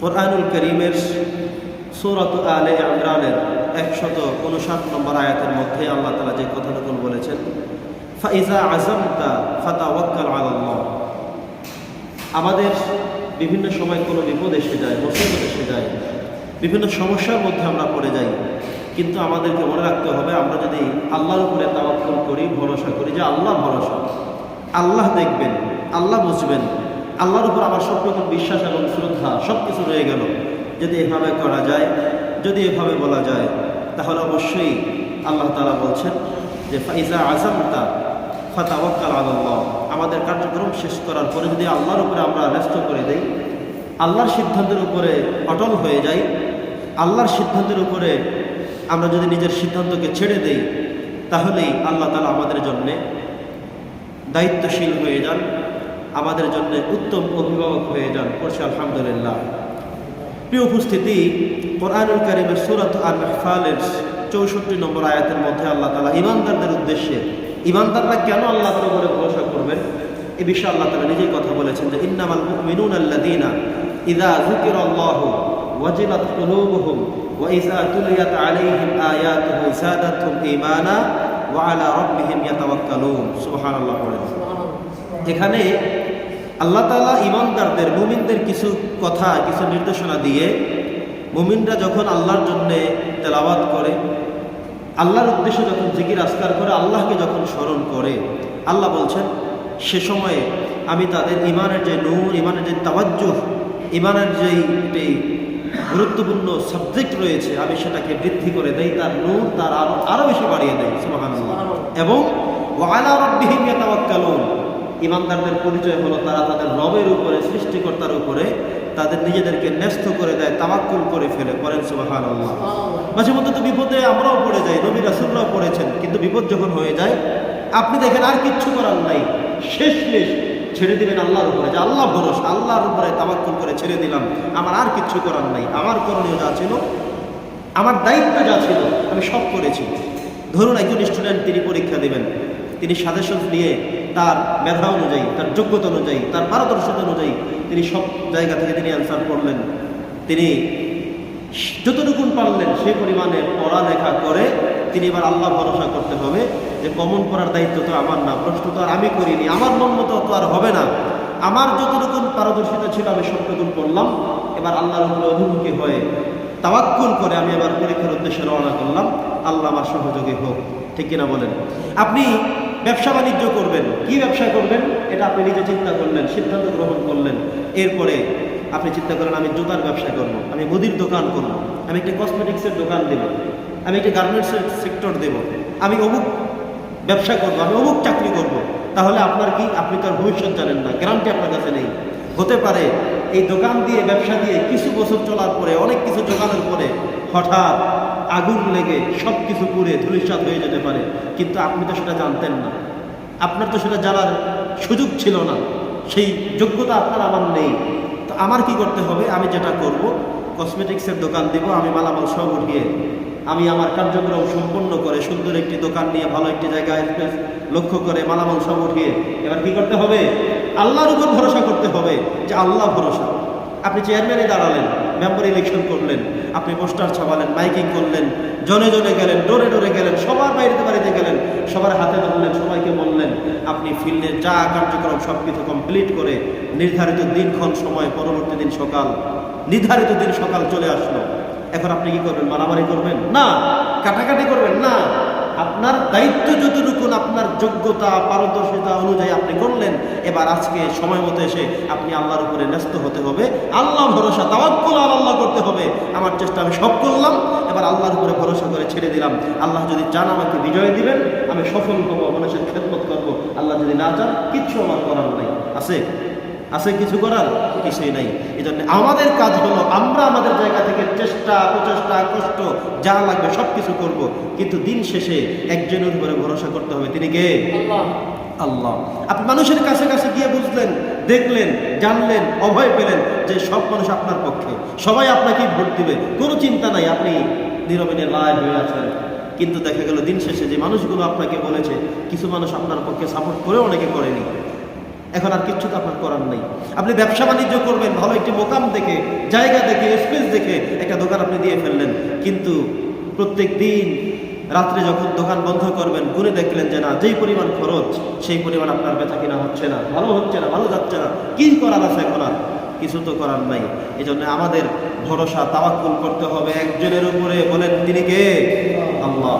কোরআনুল করিমের সৌরত আলে ইমরানের একশত উনষাট নম্বর আয়াতের মধ্যে আল্লাহ তালা যে কথাটুকু বলেছেন ফাইজা আজমতা ফাতা ওয়াক্কাল আল্লাহ। আমাদের বিভিন্ন সময় কোনো বিপদ এসে যায়, মুসিবত এসে যায়, বিভিন্ন সমস্যার মধ্যে আমরা পড়ে যাই, কিন্তু আমাদেরকে মনে রাখতে হবে আমরা যদি আল্লাহর উপরে তাওয়াক্কুল করি, ভরসা করি যে আল্লাহ ভরসা, আল্লাহ দেখবেন, আল্লাহ বুঝবেন আল্লাহর উপর আমার সব রকম বিশ্বাস এবং শ্রদ্ধা সব কিছু রয়ে গেল। যদি এভাবে করা যায়, যদি এভাবে বলা যায়, তাহলে অবশ্যই আল্লাহ তালা বলছেন যে, ফাইজা আজমতা ফাতাওয়াক্কাল আল্লাহ আমাদের কার্যক্রম শেষ করার পরে যদি আল্লাহর উপরে আমরা ন্যস্ত করে দেই, আল্লাহর সিদ্ধান্তের উপরে অটল হয়ে যাই, আল্লাহর সিদ্ধান্তের উপরে আমরা যদি নিজের সিদ্ধান্তকে ছেড়ে দেই, তাহলেই আল্লাহ তালা আমাদের জন্যে দায়িত্বশীল হয়ে যান। আমাদের জন্য উত্তম অভিভাবক হয়ে যান পড়ছে আলহামদুলিল্লাহ। প্রিয় উপস্থিতি, কোরআনুল কারিমের সুরাত আর মেহফালের চৌষট্টি নম্বর আয়াতের মধ্যে আল্লাহ তালা ইমানদারদের উদ্দেশ্যে ইমানদাররা কেন আল্লাহ তালা করে ভরসা করবেন? এ বিষয়ে আল্লাহ তালা নিজেই কথা বলেছেন যে, ইন্নামাল মিনুন আল্লাদিনা ইদা জুকির আল্লাহ ওয়াজিলাত কুলুবুহুম ইযা তুলিয়াত আলাইহিম আয়াতুহু যাদাতহুম ঈমানা ওয়া আলা রাব্বিহিম ইয়াতাওয়াক্কালুন। সুবহানাল্লাহ পড়েন এখানে আল্লাহ তালা ইমানদারদের মুমিনদের কিছু কথা কিছু নির্দেশনা দিয়ে মুমিনরা যখন আল্লাহর জন্যে তেলাওয়াত করে আল্লাহর উদ্দেশ্যে যখন জিকির আস্কার করে আল্লাহকে যখন স্মরণ করে আল্লাহ বলছেন সে সময়ে আমি তাদের ইমানের যে নূর ইমানের যে তাওয়াজ্য ইমানের যেই একটি গুরুত্বপূর্ণ সাবজেক্ট রয়েছে আমি সেটাকে বৃদ্ধি করে দেই তার নূর তার আরও আরও বেশি বাড়িয়ে দেয় সুবহানাল্লাহ। এবং ওয়ালা রব্বিহিম ইয়াতাওয়াক্কালুন। ইমানদারদের পরিচয় হলো তারা তাদের রবের উপরে, সৃষ্টিকর্তার উপরে তাদের নিজেদেরকে ন্যস্ত করে দেয়, তামাক্কুল করে ফেলে। করেন সুবাহান মাঝে মধ্যে তো বিপদে আমরাও পড়ে যাই, নবী রাসুলরাও পড়েছেন, কিন্তু বিপদ যখন হয়ে যায়, আপনি দেখেন আর কিচ্ছু করার নাই। শেষ শেষ ছেড়ে দিবেন আল্লাহর উপরে, যে আল্লাহ ভরসা, আল্লাহর উপরে তামাক্কুল করে ছেড়ে দিলাম। আমার আর কিচ্ছু করার নাই। আমার করণীয় যা ছিল, আমার দায়িত্ব যা ছিল, আমি সব করেছি। ধরুন একজন স্টুডেন্ট, তিনি পরীক্ষা দেবেন। তিনি সাজেশন নিয়ে তার মেধা অনুযায়ী, তার যোগ্যতা অনুযায়ী, তার পারদর্শিতা অনুযায়ী তিনি সব জায়গা থেকে তিনি অ্যান্সার করলেন। তিনি যতটুকু পারলেন, সেই পরিমাণে পড়ালেখা করে তিনি এবার আল্লাহ ভরসা করতে হবে যে কমন করার দায়িত্ব তো আমার না, প্রশ্ন তো আর আমি করিনি, আমার মন মতো তো আর হবে না। আমার যতটুকু পারদর্শিতা ছিল, আমি সবটুকু পড়লাম এবার আল্লাহর উপরে অভিমুখী হয়ে তাওয়াক্কুল করে আমি এবার পরীক্ষার উদ্দেশ্যে রওনা করলাম। আল্লাহ আমার সহযোগী হোক, ঠিক কিনা বলেন? আপনি ব্যবসা বাণিজ্য করবেন। কি ব্যবসা করবেন? এটা আপনি নিজে চিন্তা করলেন, সিদ্ধান্ত গ্রহণ করলেন। এরপরে আপনি চিন্তা করেন, আমি জুতার ব্যবসা করব, আমি মুদির দোকান করব, আমি একটি কসমেটিক্সের দোকান দেব, আমি একটি গার্মেন্টসের সেক্টর দেব, আমি অমুক ব্যবসা করব, আমি অমুক চাকরি করব। তাহলে আপনার কি? আপনি তার ভবিষ্যৎ জানেন না, গ্যারান্টি আপনার কাছে নেই। হতে পারে এই দোকান দিয়ে, ব্যবসা দিয়ে কিছু বছর চলার পরে, অনেক কিছু জোগানোর পরে হঠাৎ আগুন লেগে সব কিছু পুড়ে ধূলিসাৎ হয়ে যেতে পারে। কিন্তু আপনি তো সেটা জানতেন না। আপনার তো সেটা জানার সুযোগ ছিল না। সেই যোগ্যতা আপনার আমার নেই। তো আমার কি করতে হবে? আমি যেটা করব কসমেটিক্সের দোকান দিব, আমি মালামাল সব উঠিয়ে, আমি আমার কার্যক্রম সম্পন্ন করে সুন্দর একটি দোকান নিয়ে ভালো একটি জায়গায় লক্ষ্য করে মালামাল সব উঠিয়ে, এবার কি করতে হবে? আল্লাহর উপর ভরসা করতে হবে যে আল্লাহ ভরসা। আপনি চেয়ারম্যানে দাঁড়ালেন মেম্বার ইলেকশন করলেন, আপনি পোস্টার ছাপালেন মাইকিং করলেন, জনে জনে গেলেন, ডোরে ডোরে গেলেন, সবার বাড়িতে বাড়িতে গেলেন, সবার হাতে ধরলেন, সবাইকে বললেন, আপনি ফিল্ডে যা কার্যক্রম সব কিছু কমপ্লিট করে নির্ধারিত দিনক্ষণ সময়, পরবর্তী দিন সকাল নির্ধারিত দিন সকাল চলে আসলো। এখন আপনি কি করবেন? মারামারি করবেন? না। কাটাকাটি করবেন? না। আপনার দায়িত্ব যতটুকু, আপনার যোগ্যতা, পারদর্শিতা অনুযায়ী আপনি করলেন, এবার আজকে সময় মতো এসে আপনি আল্লাহর উপরে ন্যস্ত হতে হবে। আল্লাহ ভরসা, তাওয়াক্কুল আলা আল্লাহ করতে হবে। আমার চেষ্টা আমি সব করলাম, এবার আল্লাহর উপরে ভরসা করে ছেড়ে দিলাম। আল্লাহ যদি চান আমাকে বিজয় দিবেন, আমি সফল হব, মানুষের খেদমত করব। আল্লাহ যদি না চান, কিচ্ছু আমার করার নাই। আছে? আছে কিছু করার? কিছুই নাই। এই জন্য আমাদের কাজ হলো আমরা আমাদের জায়গা থেকে চেষ্টা প্রচেষ্টা কষ্ট যা লাগবে সব কিছু করব। কিন্তু দিন শেষে একজনের উপরে ভরসা করতে হবে। তিনি কে? আল্লাহ। আপনি মানুষের কাছে কাছে গিয়ে বুঝলেন দেখলেন জানলেন অভয় পেলেন যে সব মানুষ আপনার পক্ষে। সবাই আপনাকে ভোট দিবে। কোনো চিন্তা নাই আপনি নীরবে নির্লায় হয়ে আছেন। কিন্তু দেখা গেল দিন শেষে যে মানুষগুলো আপনাকে বলেছে কিছু মানুষ আপনার পক্ষে সাপোর্ট করেও অনেকে করেনি। এখন আর কিচ্ছু তো আপনার করার নেই। আপনি ব্যবসা বাণিজ্য করবেন, ভালো একটি মোকাম দেখে, জায়গা দেখে স্পেস দেখে একটা দোকান আপনি দিয়ে ফেললেন। কিন্তু প্রত্যেক দিন রাত্রে যখন দোকান বন্ধ করবেন, গুনে দেখলেন যে না, যেই পরিমাণ খরচ, সেই পরিমাণ আপনার বেচা কিনা হচ্ছে না, ভালো হচ্ছে না, ভালো যাচ্ছে না, কি করার আছে এখন আর? কিছু তো করার নাই। এই জন্য আমাদের ভরসা, তাওয়াক্কুল করতে হবে। একজনের উপরে বলেন, তিনি কে? আল্লাহ।